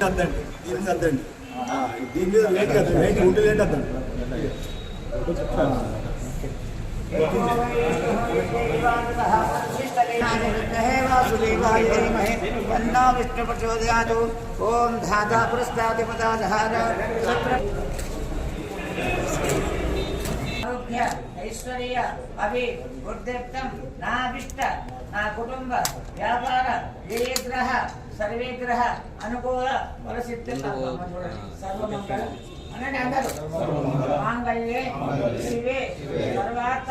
వద్దండి దీని మీద వద్దండి ఆ, దీని మీద లేట్ కదా లేట్ ఉంటే లేట్ వద్దండి विष्णु प्रचोदयात् ओम धाता पुरस्तादिपदा धार ఆరోగ్య ఐశ్వర్య అభి వృద్ధిర్థం నా అభిష్ట నా కుటుంబ వ్యాపార వ్యయగ్రహ సర్వేగ్రహ అనుకూల పరిస్థితి సర్వమంగళ అనండి అందరూ మాంగళ్యే శివే సర్వార్థ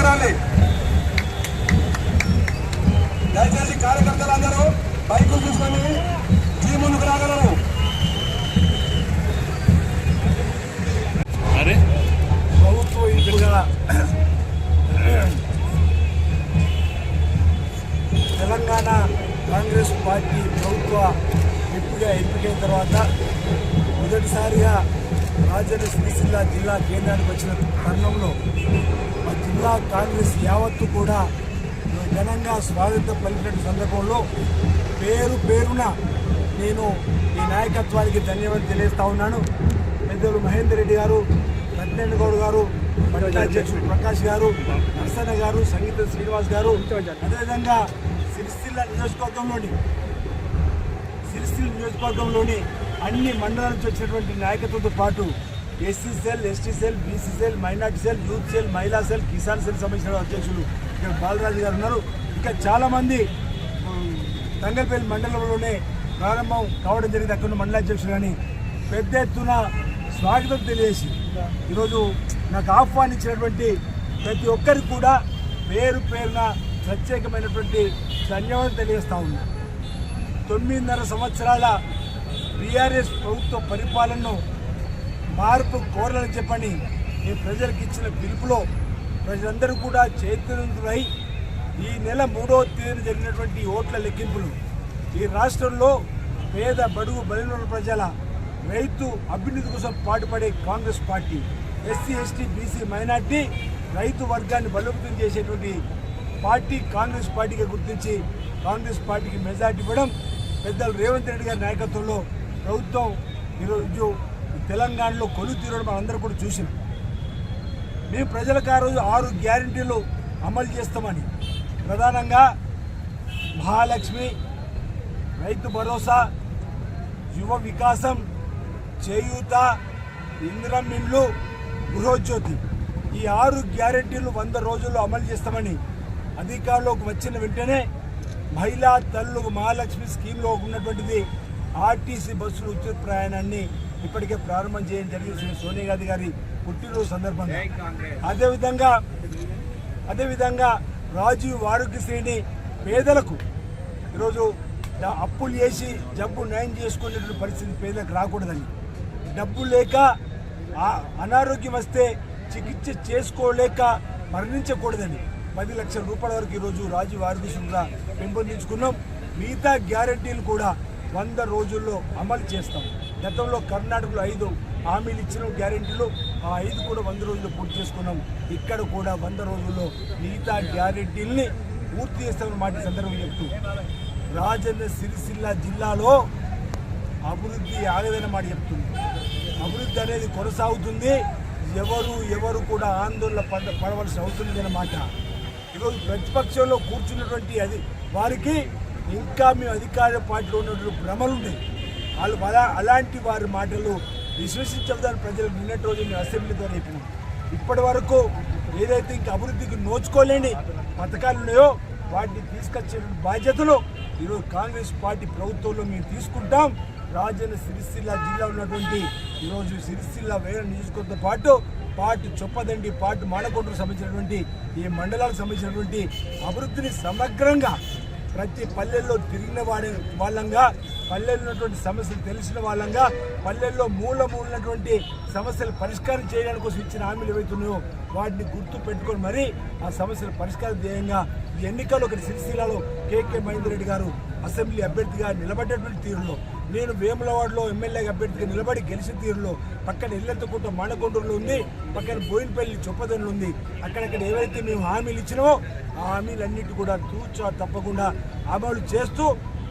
రాలి దయచేసి కార్యకర్తలు అందరూ బైకులు తీసుకొని జీ ముందుకు రాగలరు. తెలంగాణ కాంగ్రెస్ పార్టీ ప్రభుత్వ ఎంపిగా ఎంపికైన తర్వాత మొదటిసారిగా రాజన్న సిరిసిల్ల జిల్లా కేంద్రానికి వచ్చిన తరుణంలో మా జిల్లా కాంగ్రెస్ యావత్తు కూడా ఘనంగా స్వాగతం పలికిన సందర్భంలో పేరు పేరున నేను ఈ నాయకత్వానికి ధన్యవాదాలు తెలియజేస్తా ఉన్నాను. పెద్దలు మహేందర్ రెడ్డి గారు రత్నేంద్ర గౌడ్ గారు అధ్యక్షుడు ప్రకాష్ గారు నరసన్న గారు సంగీత శ్రీనివాస్ గారు. అదేవిధంగా సిరిసిల్ల నియోజకవర్గంలోని సిరిసిల్ల నియోజకవర్గంలోని అన్ని మండలాల నుంచి వచ్చినటువంటి నాయకత్వంతో పాటు SC cell ST cell BC cell minority cell youth cell మహిళా సెల్ కిసాన్ సెల్ సంబంధించిన అధ్యక్షులు ఇక్కడ బాలరాజు గారు ఉన్నారు. ఇంకా చాలామంది తంగల్పల్లి మండలంలోనే ప్రారంభం కావడం జరిగింది. అక్కడ మండలాధ్యక్షులు కానీ పెద్ద ఎత్తున స్వాగతం తెలియజేసి ఈరోజు నాకు ఆహ్వానించినటువంటి ప్రతి ఒక్కరికి కూడా పేరు పేరున ప్రత్యేకమైనటువంటి ధన్యవాదాలు తెలియజేస్తా ఉన్నాను తొమ్మిదిన్నర సంవత్సరాల బీఆర్ఎస్ ప్రభుత్వ పరిపాలనను మార్పు కోరాలని చెప్పని ఈ ప్రజలకు ఇచ్చిన పిలుపులో ప్రజలందరూ కూడా చైతన్యవంతులై ఈ నెల మూడవ తేదీన జరిగినటువంటి ఓట్ల లెక్కింపులు ఈ రాష్ట్రంలో పేద బడుగు బలిన ప్రజల రైతు అభ్యున్నతి కోసం పాటుపడే Congress party SC ST BC minority రైతు వర్గాన్ని బలోపేతం చేసేటువంటి పార్టీ కాంగ్రెస్ పార్టీగా గుర్తించి కాంగ్రెస్ పార్టీకి మెజార్టీ ఇవ్వడం పెద్దలు రేవంత్ రెడ్డి గారి నాయకత్వంలో ప్రభుత్వం ఈరోజు తెలంగాణలో కొలు తీరడం మనందరూ కూడా చూసినాం. మేము ప్రజలకు ఆ రోజు ఆరు గ్యారంటీలు అమలు చేస్తామని. ప్రధానంగా మహాలక్ష్మి రైతు భరోసా యువ వికాసం చేయూత ఇందిరం ఇండ్లు గృహజ్యోతి. ఈ ఆరు గ్యారెంటీలు వంద రోజుల్లో అమలు చేస్తామని అధికారంలోకి వచ్చిన వెంటనే మహిళా తల్లులకు మహాలక్ష్మి స్కీమ్లో ఉన్నటువంటిది ఆర్టీసీ బస్సులు ఉచిత ప్రయాణాన్ని ఇప్పటికే ప్రారంభం చేయడం జరిగింది. శ్రీ సోనియా గాంధీ గారి పుట్టినరోజు సందర్భంగా. అదేవిధంగా అదేవిధంగా రాజీవ్ ఆరోగ్యశ్రీని పేదలకు ఈరోజు అప్పులు చేసి జబ్బు నయం చేసుకునేటువంటి పరిస్థితి పేదలకు రాకూడదని డబ్బు లేక అనారోగ్యం వస్తే చికిత్స చేసుకోలేక మరణించకూడదని పది లక్షల రూపాయల వరకు ఈరోజు రాజీవ్ ఆరోగ్యశ్రీగా పెంపొందించుకున్నాం. మిగతా గ్యారంటీలు కూడా వంద రోజుల్లో అమలు చేస్తాం. గతంలో కర్ణాటకలో ఐదు హామీలు ఇచ్చిన గ్యారెంటీలు ఆ ఐదు కూడా వంద రోజుల్లో పూర్తి చేసుకున్నాం. ఇక్కడ కూడా వంద రోజుల్లో మిగతా గ్యారెంటీల్ని పూర్తి చేస్తామని మాట సందర్భం సందర్భంగా చెప్తూ రాజన్న సిరిసిల్ల జిల్లాలో అభివృద్ధి ఆగదని మాట చెప్తుంది. అభివృద్ధి అనేది కొనసాగుతుంది. ఎవరు ఎవరు కూడా ఆందోళన పడ పడవలసిన అవసరం లేదన్నమాట ఈరోజు ప్రతిపక్షంలో కూర్చున్నటువంటి అది వారికి ఇంకా మేము అధికార పార్టీలో ఉన్నటువంటి భ్రమలుంది వాళ్ళు అలా అలాంటి వారి మాటలు విశ్వసించవద్దని ప్రజలకు నిన్నటి రోజు మేము అసెంబ్లీ ద్వారా చెప్పినాం. ఇప్పటి వరకు ఏదైతే ఇంకా అభివృద్ధికి నోచుకోలేని పథకాలు ఉన్నాయో వాటిని తీసుకొచ్చే బాధ్యతలు ఈరోజు కాంగ్రెస్ పార్టీ ప్రభుత్వంలో మేము తీసుకుంటాం. రాజన్న సిరిసిల్ల జిల్లా ఉన్నటువంటి ఈరోజు సిరిసిల్ల వేరే నియోజకవర్గంతో పాటు పాటు చొప్పదండి పాటు మాడకొండకు సంబంధించినటువంటి ఈ మండలాలకు సంబంధించినటువంటి అభివృద్ధిని సమగ్రంగా ప్రతి పల్లెల్లో తిరిగిన వాడి వాళ్ళంగా పల్లెల్లో ఉన్నటువంటి సమస్యలు తెలిసిన వాళ్ళంగా పల్లెల్లో మూల మూలనటువంటి సమస్యలు పరిష్కారం చేయడానికి కోసం ఇచ్చిన హామీలు ఏవైతున్నాయో వాటిని గుర్తు పెట్టుకొని మరీ ఆ సమస్యలు పరిష్కార ధ్యేయంగా ఈ ఎన్నికల్లో ఒకటి సిరిసిల్లాలో కేకే మహేందర్ రెడ్డి గారు అసెంబ్లీ అభ్యర్థిగా నిలబడ్డటువంటి తీరులో నేను వేములవాడలో ఎమ్మెల్యేగా అభ్యర్థిగా నిలబడి గెలిచిన తీరులో పక్కన ఇల్లెత్తకుంట మానకొండూరులో ఉంది పక్కన బోయినపల్లి చొప్పదండ్లు ఉంది. అక్కడక్కడ ఏవైతే మేము హామీలు ఇచ్చినామో ఆ హామీలన్నిటి కూడా తూచా తప్పకుండా అమలు చేస్తూ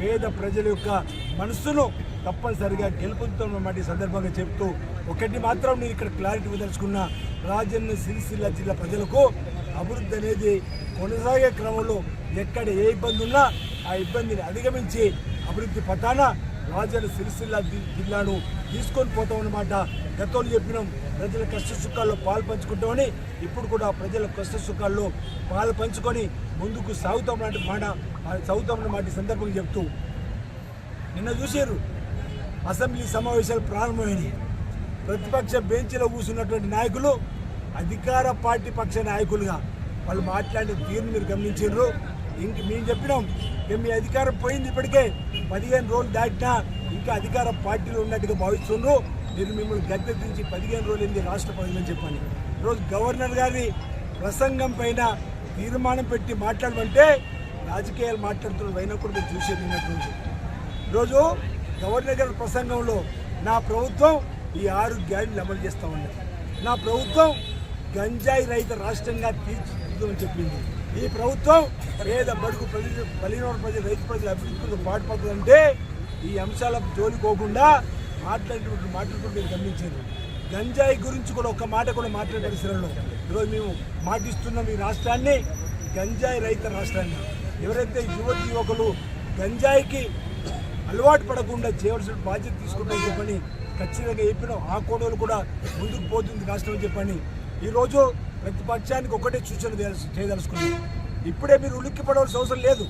పేద ప్రజల యొక్క మనస్సును తప్పనిసరిగా గెలుపుతామన్నమాట ఈ సందర్భంగా చెప్తూ ఒకటి మాత్రం నేను ఇక్కడ క్లారిటీ వదలుచుకున్న రాజన్న సిరిసిల్ల జిల్లా ప్రజలకు అభివృద్ధి అనేది కొనసాగే క్రమంలో ఎక్కడ ఏ ఇబ్బంది ఉన్నా ఆ ఇబ్బందిని అధిగమించి అభివృద్ధి పథాన రాజన్న సిరిసిల్ల జిల్లాను తీసుకొని పోతామన్నమాట. గతంలో చెప్పినాం ప్రజల కష్ట సుఖాల్లో పాలు పంచుకుంటామని ఇప్పుడు కూడా ప్రజల కష్ట సుఖాల్లో పాలు పంచుకొని ముందుకు సాగుతామన్నట్టు మాట సాగుతామన్నమాట సందర్భంగా చెప్తూ. నిన్న చూశారు అసెంబ్లీ సమావేశాలు ప్రారంభమైనవి ప్రతిపక్ష బెంచ్లో కూర్చున్నటువంటి నాయకులు అధికార పార్టీ పక్ష నాయకులుగా వాళ్ళు మాట్లాడిన తీరుని మీరు గమనించారు. ఇంక మేము చెప్పినాం మేము మీ అధికారం పోయింది ఇప్పటికే పదిహేను రోజులు దాటినా ఇంకా అధికార పార్టీలు ఉన్నట్టుగా భావిస్తున్నారు నేను మిమ్మల్ని గద్దె దించి పదిహేను రోజులు ఏంది రాష్ట్ర ప్రజలని చెప్పాను ఈరోజు గవర్నర్ గారి ప్రసంగం పైన తీర్మానం పెట్టి మాట్లాడమంటే రాజకీయాలు మాట్లాడుతున్న వైనకుడు మీరు చూసేది నిన్నటువంటి ఈరోజు గవర్నర్ గారి ప్రసంగంలో నా ప్రభుత్వం ఈ ఆరు గ్యారెంటీలు అమలు చేస్తా ఉన్నది. నా ప్రభుత్వం గంజాయి రైతు రాష్ట్రంగా తీర్చిదిద్దామని చెప్పింది. ఈ ప్రభుత్వం పేద బడుగు ప్రజలు పలిన ప్రజలు రైతు ప్రజల అభివృద్ధికి పాటుపడుతుందంటే ఈ అంశాల జోలికోకుండా మాట్లాడేటువంటి మాటలు కూడా మీరు గమనించారు. గంజాయి గురించి కూడా ఒక మాట కూడా మాట్లాడే పరిస్థితుల్లో ఈరోజు మేము మాటిస్తున్నాం ఈ రాష్ట్రాన్ని గంజాయి రైతు రాష్ట్రాన్ని. ఎవరైతే యువతి యువకులు గంజాయికి అలవాటు పడకుండా చేయవలసిన బాధ్యత తీసుకుంటామని చెప్పని ఖచ్చితంగా చెప్పిన. ఆ కోణాలు కూడా ముందుకు పోతుంది రాష్ట్రం చెప్పని. ఈరోజు ప్రతిపక్షానికి ఒకటే సూచన చేయాల్సి- చేయదలుచుకున్నాం. ఇప్పుడే మీరు ఉలిక్కి పడవలసిన అవసరం లేదు.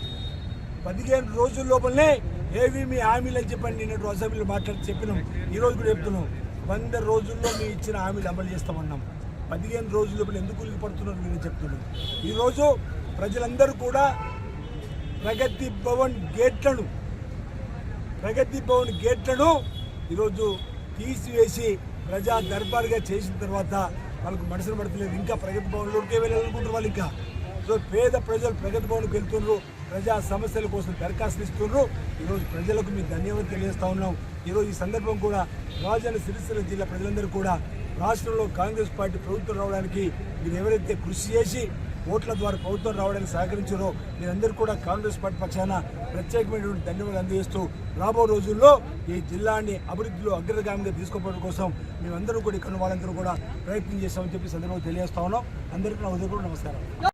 పదిహేను రోజుల లోపలనే ఏవి మీ హామీలు అని చెప్పని నిన్నటి అసెంబ్లీలో మాట్లాడి చెప్పినాం. ఈరోజు కూడా చెప్తున్నాం. వంద రోజుల్లో మీ ఇచ్చిన హామీలు అమలు చేస్తామన్నాం. పదిహేను రోజుల లోపల ఎందుకు ఉలికి పడుతున్నారు మీరు చెప్తున్నాం. ఈరోజు ప్రజలందరూ కూడా ప్రగతి భవన్ గేట్లను ప్రగతి భవన్ గేట్లను ఈరోజు తీసివేసి ప్రజా దర్బార్గా చేసిన తర్వాత వాళ్ళకు మనసులు పడతలేదు. ఇంకా ప్రగతి భవన్లోకే వెళ్ళాలనుకుంటారు వాళ్ళు ఇంకా. సో పేద ప్రజలు ప్రగతి భవన్కి వెళ్తున్నారు ప్రజా సమస్యల కోసం దరఖాస్తులు ఇస్తున్నారు ఈరోజు ప్రజలకు మీ ధన్యవాదాలు తెలియజేస్తా ఉన్నాం. ఈరోజు ఈ సందర్భం కూడా రాజన్న సిరిసిల్ల జిల్లా ప్రజలందరూ కూడా రాష్ట్రంలో కాంగ్రెస్ పార్టీ ప్రభుత్వం రావడానికి మీరు ఎవరైతే కృషి చేసి ఓట్ల ద్వారా ప్రభుత్వం రావడానికి సహకరించారో మీరందరూ కూడా కాంగ్రెస్ పార్టీ పక్షాన ప్రత్యేకమైనటువంటి ధన్యవాదాలు అందజేస్తూ రాబో రోజుల్లో ఈ జిల్లాని అభివృద్ధిలో అగ్రగామిగా తీసుకోవడం కోసం మేమందరూ కూడా ఇక్కడ వాళ్ళందరూ కూడా ప్రయత్నం చేస్తామని చెప్పి సందర్భంగా తెలియజేస్తా ఉన్నాం. అందరికీ నా ఉదయం నమస్కారం